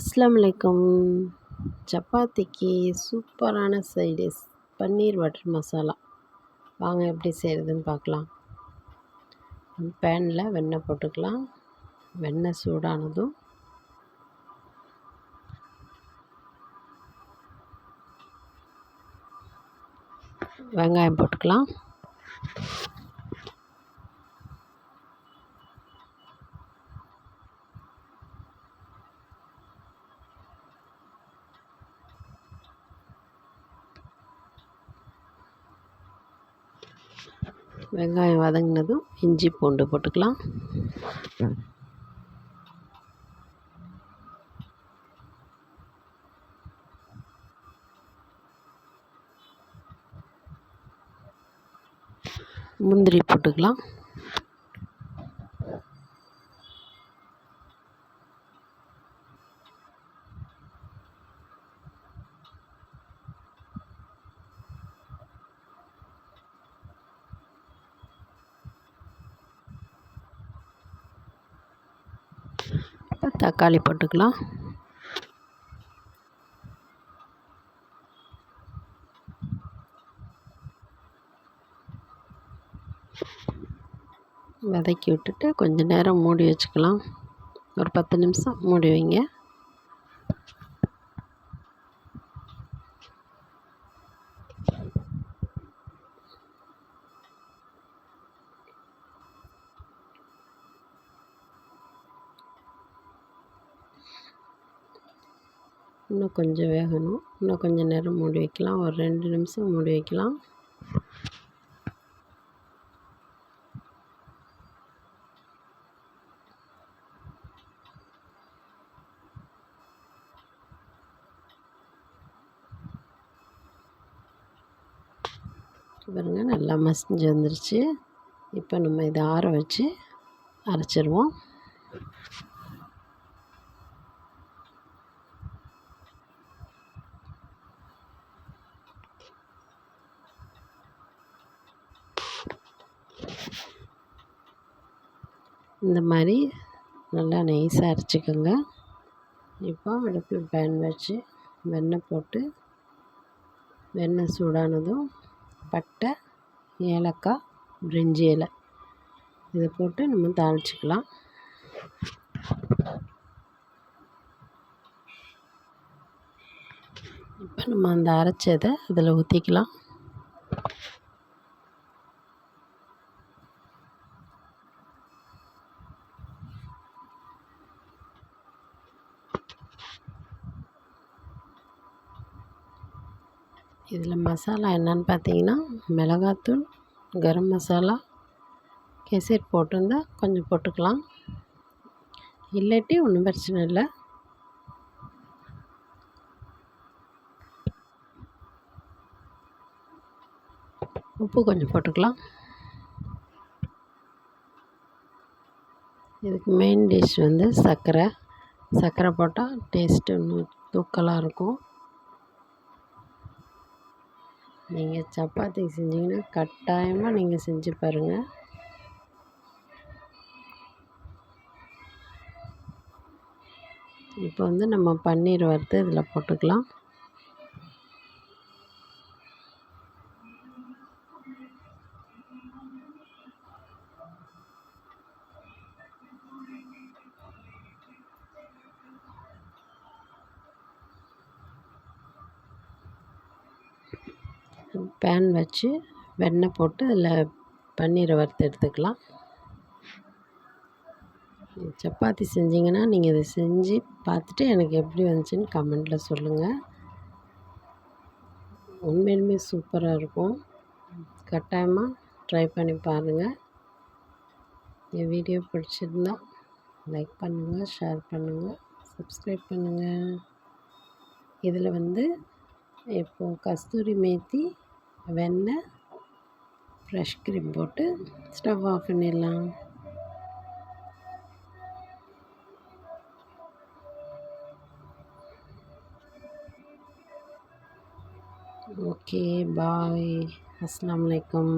அஸ்லாம் வலைக்கம் சப்பாத்திக்கு சூப்பரான சைடிஸ் பன்னீர் பட்டர் மசாலா வாங்க எப்படி செய்கிறதுன்னு பார்க்கலாம். பேனில் வெண்ணெய் போட்டுக்கலாம். வெண்ணெய் சூடானதும் வெங்காயம் போட்டுக்கலாம். வெங்காயம் வதங்கினதும் இஞ்சி பூண்டு போட்டுக்கலாம். முந்திரி போட்டுக்கலாம். தக்காளி போட்டுக்கலாம். வதக்கி விட்டுட்டு கொஞ்சம் நேரம் மூடி வச்சுக்கலாம். ஒரு பத்து நிமிஷம் மூடி வைங்க. இன்னும் கொஞ்சம் வேகணும். இன்னும் கொஞ்சம் நேரம் மூடி வைக்கலாம். ஒரு ரெண்டு நிமிஷம் மூடி வைக்கலாம். பாருங்கள் நல்லா மசிஞ்சு வந்துருச்சு. இப்போ நம்ம இதை ஆற வச்சு அரைச்சிருவோம். இந்த மாதிரி நல்லா நைஸாக அரைச்சிக்கோங்க. இப்போ அடுப்பில் பேன் வச்சு வெண்ணெய் போட்டு வெண்ணெய் சூடானதும் பட்டை ஏலக்காய் பிரிஞ்சி இலை இதை போட்டு நம்ம தாளிச்சிக்கலாம். இப்போ நம்ம அந்த அரைச்சதை அதில் ஊற்றிக்கலாம் இதில் மசாலா என்னென்னு பார்த்தீங்கன்னா மிளகாத்தூள் கரம் மசாலா கேசரி போட்டிருந்தா கொஞ்சம் போட்டுக்கலாம். இல்லாட்டி ஒன்றும் பிரச்சனை இல்லை. உப்பு கொஞ்சம் போட்டுக்கலாம். இதுக்கு மெயின் டிஷ் வந்து சர்க்கரை. சர்க்கரை போட்டால் டேஸ்ட்டு இன்னும் தூக்கலாக இருக்கும். நீங்கள் சப்பாத்தி செஞ்சிங்கன்னா கட்டாயமாக நீங்கள் செஞ்சு பாருங்கள் இப்போ வந்து நம்ம பன்னீர் வறுத்து இதில் போட்டுக்கலாம். பேன் வச்சு வெண்ணெய் போட்டு அதில் பன்னீரை வறுத்து எடுத்துக்கலாம். சப்பாத்தி செஞ்சிங்கன்னா நீங்கள் இதை செஞ்சு பார்த்துட்டு எனக்கு எப்படி வந்துச்சுன்னு கமெண்ட்டில் சொல்லுங்கள் உண்மையிலுமே சூப்பராக இருக்கும். கட்டாயமாக ட்ரை பண்ணி பாருங்கள் என் வீடியோ பிடிச்சிருந்தா லைக் பண்ணுங்கள் ஷேர் பண்ணுங்கள் சப்ஸ்கிரைப் பண்ணுங்கள் இதில் வந்து இப்போது கஸ்தூரி மேத்தி வெண்ணெய் ஃப்ரெஷ் க்ரீம் போட்டு ஸ்டவ் ஆஃப் பண்ணிடலாம் ஓகே பாய் அஸ்லாம் வலைக்கம்